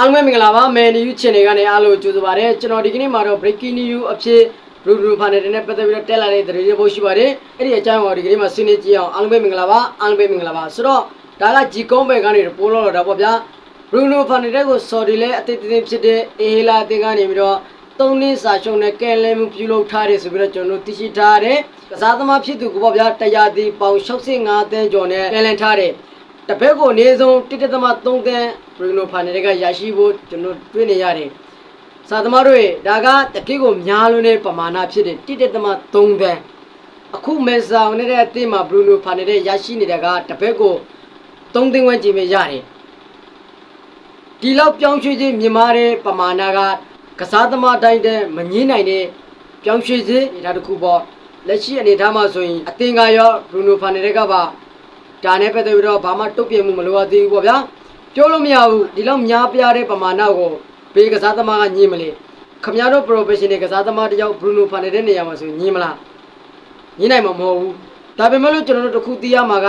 အားလုံးပဲမင်္ဂလာပါမယ်နီယူချန်နယ်ကနေအားလုံးကြိုဆိုပါရစေကျွန်တော်ဒီကနေ့မှာတော့ breaking news အဖြစ်ဘလူးဘလူးဖန်တဲ့နဲ့ပတ်သက်ပြီးတော့တက်လာတဲ့သတင်းတွေပို့ရှိပါတယ်အဲ့ဒီအကြောင်းကိုဒီကနေ့မှာဆွေးနွေးကြည့်အောင်အားလုံးပဲမင်္ဂလာပါအားလုံးပဲမင်္ဂလာပါဆိုတော့ဒါကဂျီကုန်းဘယ်ကနေပို့လို့တော့ပေါ့ဗျာဘလူးဘလူးဖန်တဲ့ကိုဆော်ဒီလဲအတိတ်တင်းဖြစ်တဲ့အေဟီလာအတင်းကနေပြီးတော့သုံးနှစ်စာရှုံးနဲ့ကဲလဲမှုပြုလုပ်ထားတယ်ဆိုပြီးတော့ကျွန်တော်တို့သိရှိထားတယ်ကစားသမားဖြစ်သူကိုပေါ့ဗျာတရားဒီပေါင်65တန်းကျော်နဲ့ကဲလန်ထားတယ် တပည့်ကိုအနည်းဆုံး1.3တန်းဘရီနိုဖာနယ်ကရရှိဖို့ကျွန်တော်တွေ့နေရတယ်။စာသမားတို့ရေဒါကတကိကိုများလွန်းတဲ့ပမာဏဖြစ်တဲ့1.3တန်းအခုမဲဆောင်နေတဲ့အသင်းမှာဘရီနိုဖာနယ်ရရှိနေတဲ့ကတပည့်ကို3သိန်းဝန်းကျင်ပဲရတယ်။ဒီလောက်ပြောင်းရွှေ့ခြင်းမြင်မာတဲ့ပမာဏကကစားသမားတိုင်းတဲ့မငင်းနိုင်တဲ့ပြောင်းရွှေ့ခြင်းဒါတခုပေါ့လက်ရှိအနေထားမှာဆိုရင်အသင်းကရောဘရီနိုဖာနယ်ကပါ ဒါနဲ့ပတ်သက်ပြီးတော့ဘာမှတုတ်ပြမှုမလိုအပ်သေးဘူးပေါ့ဗျာပြောလို့မရဘူးဒီလောက်များပြားတဲ့ပမာဏကိုဘေးကစားသမားကညင်မလဲခမရတို့ professional ကစားသမားတယောက် Bruno Fernandes တဲ့နေရာမှာဆိုရင်ညင်မလားညင်နိုင်မှာမဟုတ်ဘူးဒါပေမဲ့လို့ကျွန်တော်တို့တစ်ခုသိရမှာက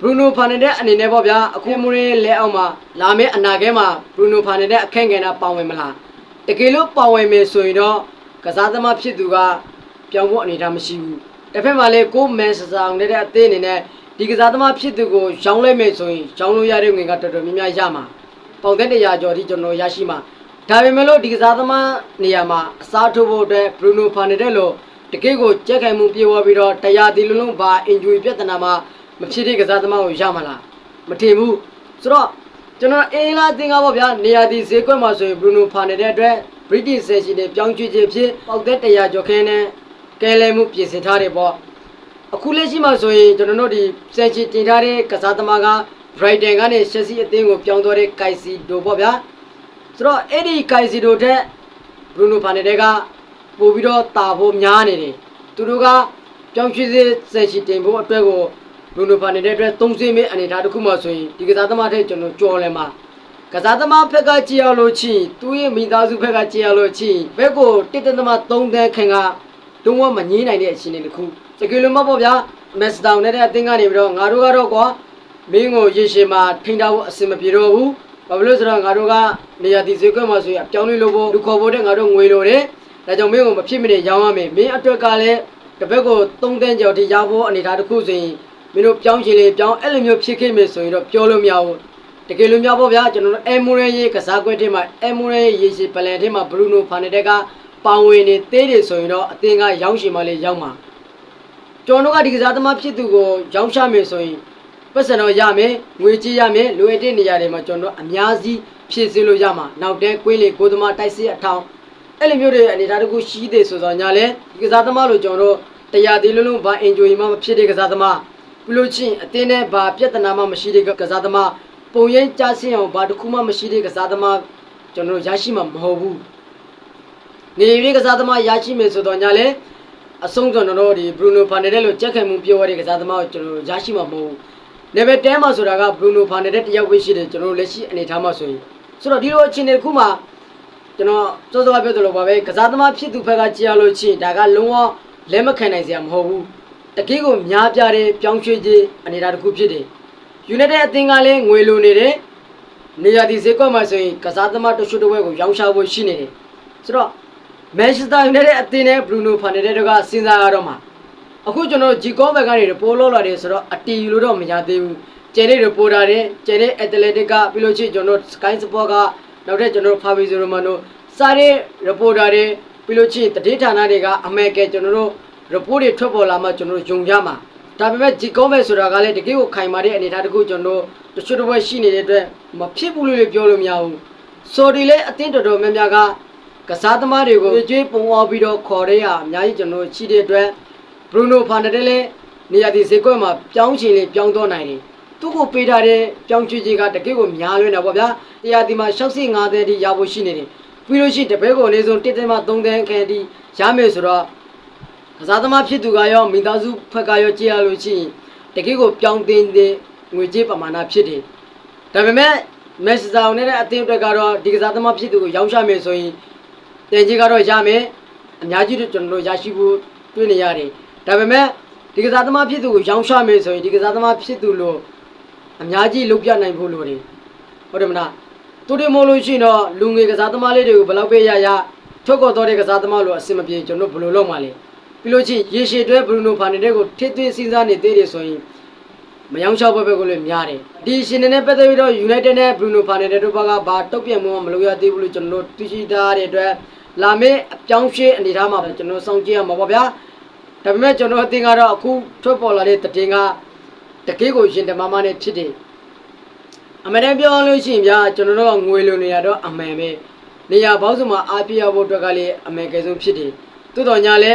Bruno Fernandes အနေနဲ့ပေါ့ဗျာအခုမူရင်းလက်အောက်မှာလာမယ့်အနာဂတ်မှာ Bruno Fernandes အခန့်ကဏ္ဍပါဝင်မလားတကယ်လို့ပါဝင်မယ်ဆိုရင်တော့ကစားသမားဖြစ်သူကပြောင်းဖို့အနေအထားမရှိဘူးတစ်ဖက်မှာလည်းကိုမန်ဆက်ဆောင်တဲ့အသင်းအနေနဲ့ ဒီကစားသမားဖြစ်သူကိုရောင်းလိုက်မယ်ဆိုရင်ရောင်းလို့ရတဲ့ငွေကတော်တော်များများရမှာပေါင်သက်100ကျော်ထိကျွန်တော်ရရှိမှာဒါပေမဲ့လို့ဒီကစားသမားနေရာမှာအစားထိုးဖို့အတွက်ဘရူနိုဖာနေတဲ့လို့တကယ့်ကိုကြက်ခိုင်မှုပြေဝပြီးတော့တရားဒီလုံးလုံးဘာအင်ဂျူရီပြဿနာမှာမဖြစ်တဲ့ကစားသမားကိုရမှာလားမထင်ဘူးဆိုတော့ကျွန်တော်အင်လာသင်္ကားပေါ့ဗျာနေရာဒီဈေးကွက်မှာဆိုရင်ဘရူနိုဖာနေတဲ့အတွက် British ဆယ်ရှိတဲ့ပြောင်းရွှေ့ခြင်းဖြစ်ပေါက်သက်100ကျော်ခင်းနဲ့ကဲလဲမှုပြင်ဆင်ထားတယ်ပေါ့ အခုလက်ရှိမှာဆိုရင်ကျွန်တော်တို့ဒီစက်ချီတင်ထားတဲ့ကစားသမားက Brighton ကနေရှက်စီအသင်းကိုပြောင်းသွားတဲ့ Kaisi တို့ပေါ့ဗျာဆိုတော့အဲ့ဒီ Kaisi တို့ထက် Bruno Fernandes ကပို့ပြီးတော့တာဖို့များနေတယ်သူတို့ကပြောင်းရွှေ့စေစက်ချီတင်ဖို့အတွက်ကို Bruno Fernandes အတွက်သုံးစင်းမဲ့အနေထားတစ်ခုမှဆိုရင်ဒီကစားသမားထက်ကျွန်တော်ကြော်လဲမှာကစားသမားဖက်ကကြည့်ရလို့ချင်းသူ့ရဲ့မိသားစုဖက်ကကြည့်ရလို့ချင်းဘက်ကိုတစ်တသမ3တန်းခင်ကလုံးဝမငြင်းနိုင်တဲ့အခြေအနေတစ်ခု တကယ်လို့မပေါ့ဗျာမက်စတောင်နဲ့တဲ့အသင်းကနေပြီးတော့ငါတို့ကတော့ကွာမင်းကိုရေရှည်မှာထိန်းထားဖို့အဆင်မပြေတော့ဘူးဘာဖြစ်လို့ဆိုတော့ငါတို့ကနေရာဒီဈေးကွက်မှာဆိုရင်အပြောင်းလဲလို့ဖို့လူခေါ်ဖို့တဲ့ငါတို့ငွေလိုတယ်ဒါကြောင့်မင်းကိုမဖြစ်မနေရောင်းရမယ်မင်းအတွက်ကလည်းတစ်ဘက်ကို3တန်းကျော်ထိရောင်းဖို့အနေထားတစ်ခုဆိုရင်မင်းတို့ပြောင်းချင်လေပြောင်းအဲ့လိုမျိုးဖြစ်ခဲ့မယ်ဆိုရင်တော့ပြောလို့မရဘူးတကယ်လို့များပေါ့ဗျာကျွန်တော်တို့အမ်မူရဲရေးကစားကွက်ထဲမှာအမ်မူရဲရေးရှည်ပလန်ထဲမှာဘရူနိုဖာနယ်တက်ကပါဝင်နေသေးတယ်ဆိုရင်တော့အသင်းကရောင်းရှင်မလေးရောက်မှာ ကျွန်တော်တို့ကဒီကစားသမားဖြစ်သူကိုရောင်းချမယ်ဆိုရင်ပတ်စံတော့ရမယ်ငွေကြေးရမယ်လိုအပ်တဲ့နေရာတွေမှာကျွန်တော်တို့အများကြီးဖြည့်ဆည်းလို့ရမှာနောက်တဲကွင်းလေကိုသမားတိုက်စစ်အထောင်အဲ့လိုမျိုးတွေအနေထားတစ်ခုရှိသေးဆိုတော့ညာလဲဒီကစားသမားလို့ကျွန်တော်တို့တရားသေးလုံးလုံးဘာအင်ဂျိုရီမှမဖြစ်တဲ့ကစားသမားပြုလို့ချင်းအတင်းနဲ့ဘာပြဿနာမှမရှိတဲ့ကစားသမားပုံရိပ်ကြားစင်းအောင်ဘာတစ်ခုမှမရှိတဲ့ကစားသမားကျွန်တော်တို့ရရှိမှာမဟုတ်ဘူးနေရီကစားသမားရရှိမယ်ဆိုတော့ညာလဲ အဆုံးကျွန်တော်တို့ဒီ Bruno Fernandes လို့ကြက်ခံမှုပြောရတဲ့ကစားသမားကိုကျွန်တော်တို့ရရှိမှာမဟုတ်ဘူး။ level 10မှာဆိုတာက Bruno Fernandes တယောက်ပဲရှိတယ်ကျွန်တော်တို့လက်ရှိအနေထားမှာဆိုရင်ဆိုတော့ဒီလိုအခြေအနေတစ်ခုမှာကျွန်တော်စောစောကပြောသလိုပါပဲကစားသမားဖြစ်သူဘက်ကကြည့်ရလို့ချင်းဒါကလုံးဝလက်မခံနိုင်စရာမဟုတ်ဘူး။တကယ်ကိုများပြားတဲ့ပြောင်းရွှေ့ခြင်းအနေထားတစ်ခုဖြစ်တယ်။ United အသင်းကလည်းငွေလိုနေတယ်။နေရာဒီဈေးကွက်မှာဆိုရင်ကစားသမားတချို့တစ်ဝက်ကိုရောင်းချဖို့ရှိနေတယ်။ဆိုတော့ မန်ချက်စတာယူနိုက်တက်အသင်းနဲ့ဘရူနိုဖာနယ်တက်တို့ကစဉ်းစားရတော့မှာအခုကျွန်တော်ဂျီကောဘက်ကနေပိုလို့လာတယ်ဆိုတော့အတီယူလို့တော့မရသေးဘူးကျန်တဲ့ရီပိုတာတွေကျန်တဲ့အက်တလက်တစ်ကပြီးလို့ရှိရင်ကျွန်တော်စကိုင်းစပေါ့ကနောက်ထပ်ကျွန်တော်ဖာဘီဇိုရိုမန်တို့စားတဲ့ရီပိုတာတွေပြီးလို့ရှိရင်တတိဌာနတွေကအမေကကျွန်တော်တို့ရီပိုတွေထွက်ပေါ်လာမှကျွန်တော်တို့ယုံကြမှာဒါပေမဲ့ဂျီကောဘက်ဆိုတာကလည်းတကယ်ကိုခိုင်မာတဲ့အနေအထားတစ်ခုကျွန်တော်တို့တချို့တစ်ဝက်ရှိနေတဲ့အတွက်မဖြစ်ဘူးလို့ပြောလို့မရဘူးဆိုဒီလည်းအသင်းတော်တော်များများက ကစားသမားတွေကိုကြွေးပုံအောင်ပြီးတော့ခေါ်တဲ့ဟာအများကြီးကျွန်တော်ရှိတဲ့အတွက်ဘရူနိုဖာနယ်တက်လည်းနေရာဒီဈေးကွက်မှာပြောင်းချင်လေပြောင်းတော့နိုင်တယ်သူ့ကိုပေးထားတဲ့ပြောင်းချွေးကြီးကတကယ့်ကိုများလွန်းတာပေါ့ဗျာတရားဒီမှာ65သန်းတိရဖို့ရှိနေတယ်ပြီးလို့ရှိရင်တပည့်ကိုအနည်းဆုံး1သန်းမှ3သန်းခန့်တိရမယ်ဆိုတော့ကစားသမားဖြစ်သူကရောမိသားစုဖက်ကရောကြည့်ရလို့ရှိရင်တကယ့်ကိုပြောင်းတင်တဲ့ငွေကြေးပမာဏဖြစ်တယ်ဒါပေမဲ့မက်ဆီဆောင်နဲ့အသင်းအတွက်ကတော့ဒီကစားသမားဖြစ်သူကိုရောင်းချမယ်ဆိုရင် တင်ကြီးကတော့ရမယ်အများကြီးတို့ကျွန်တော်တို့ရရှိဖို့တွေးနေရတယ်ဒါပေမဲ့ဒီကစားသမားဖြစ်သူကိုရောင်းချမယ်ဆိုရင်ဒီကစားသမားဖြစ်သူလို့အများကြီးလုပ်ပြနိုင်ဖို့လိုတယ်ဟုတ်တယ်မလားသူတွေမို့လို့ရှိရင်တော့လူငယ်ကစားသမားလေးတွေကိုဘယ်လောက်ပဲရရထုတ်ကော်တော့တဲ့ကစားသမားလို့အဆင်မပြေကျွန်တော်ဘယ်လိုလုပ်မှလဲပြီးလို့ရှိရင်ရေရှည်တွဲဘရူနိုဖာနယ်ကိုထိသွင်းစဉ်းစားနေသေးတယ်ဆိုရင်မယောင်းချောက်ဘက်ဘက်ကလည်းများတယ်ဒီရှင်နေနဲ့ပတ်သက်ပြီးတော့ United နဲ့ Bruno Fernandes တို့ဘက်ကဘာတုတ်ပြတ်မှုမလုပ်ရသေးဘူးလို့ကျွန်တော်တို့သိရှိထားတဲ့အတွက် လာမယ့်အပြောင်းရှင်းအနေထားမှာကျွန်တော်စောင့်ကြည့်ရမှာပါဗျာဒါပေမဲ့ကျွန်တော်အသင်ကတော့အခုထွက်ပေါ်လာတဲ့သတင်းကတကယ့်ကိုရှင်တမမနဲ့ဖြစ်တယ်အမှန်တမ်းပြောရလို့ရှိရင်ဗျာကျွန်တော်တို့ကငွေလိုနေရတော့အမှန်ပဲနေရာပေါင်းစုံမှာအားပြရဖို့အတွက်ကလေးအမှန်ကယ်ဆုံးဖြစ်တယ်တိုးတော်ညာလဲ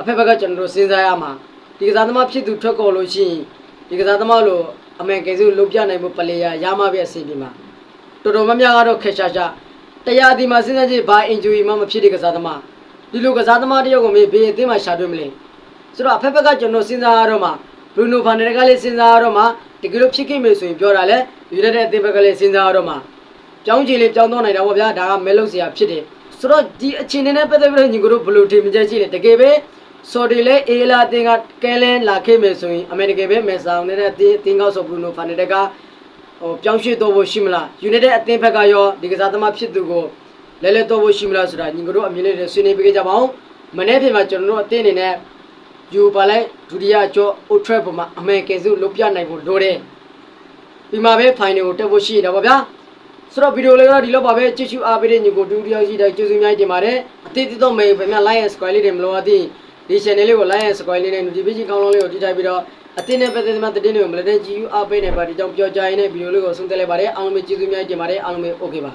အဖက်ဖက်ကကျွန်တော်တို့စဉ်းစားရမှာဒီကစားသမားဖြစ်သူထွက်ကုန်လို့ရှိရင်ဒီကစားသမားလို့အမှန်ကယ်ဆုံးလုပ်ပြနိုင်ဖို့ပလေယာရမှာပဲအစီအပြေမှာတော်တော်များများကတော့ခက်ရှာရှာ တရားဒီမှာစဉ်းစားကြည့်ဘာ injury မှမဖြစ်တဲ့ကစားသမားဒီလိုကစားသမားတယောက်ကိုမေးဘေးအသင်းမှာရှာတွေ့မလဲဆိုတော့အဖက်ဖက်ကကျွန်တော်စဉ်းစားရတော့မှာဘရူနိုဖာနယ်ကလေးစဉ်းစားရတော့မှာတကယ်လို့ဖြစ်ခဲ့မယ်ဆိုရင်ပြောတာလဲယူနိုက်တက်အသင်းဘက်ကလေးစဉ်းစားရတော့မှာကြောင်းချီလေးကြောင်းတော့နိုင်တာပေါ့ဗျာဒါကမဲလို့စရာဖြစ်တယ်ဆိုတော့ဒီအခြေအနေနဲ့ပတ်သက်ပြီးတော့ညီကိုတို့ဘယ်လိုထင်မြင်ချက်ရှိလဲတကယ်ပဲဆော်ဒီလဲအေလာတင်ကကဲလဲလာခဲ့မယ်ဆိုရင်အမေရိကန်ပဲမဲဆောင်နေတဲ့အတင်းတင်းကောက်ဆိုဘရူနိုဖာနယ်တက်က ဟိုပြောင်းရွှေ့တော့ဖို့ရှိမလားယူနိုက်တက်အသင်းဘက်ကရောဒီကစားသမားဖြစ်သူကိုလဲလဲတော့ဖို့ရှိမလားဆိုတာညီကိုတို့အမြင်လေးတွေဆွေးနွေးပေးကြပါဦးမနေ့ပြင်မှာကျွန်တော်တို့အသင်းအနေနဲ့ယူပါလိုက်ဒုတိယကျော်အိုထရက်ပေါ်မှာအမေရိကန်စုလုပ်ပြနိုင်ဖို့လိုတယ်ဒီမှာပဲ final ကိုတက်ဖို့ရှိနေတာပေါ့ဗျာဆိုတော့ဗီဒီယိုလေးကတော့ဒီလောက်ပါပဲကြည့်ရှုအားပေးတဲ့ညီကိုတူတူတယောက်ရှိတိုင်းကျေးဇူးများတင်ပါတယ်အသေးသေးတော့မေးပဲမြ like and subscribe လေးတွေမလိုအပ်သေးဒီ channel လေးကို like and subscribe လေးနဲ့ notification ကောင်းလုံးလေးကိုကြည့်လိုက်ပြီးတော့ အတင်းနဲ့ပတ်သက်တဲ့တဲ့တင်းတွေကိုမလက်တဲ့ကြည့်ယူအားပေးနေပါဒီကြောင့်ပြောကြရင်းနဲ့ဗီဒီယိုလေးကိုဆုံးသက်လိုက်ပါတယ်အားလုံးပဲကျေးဇူးများတင်ပါတယ်အားလုံးပဲ okay ပါ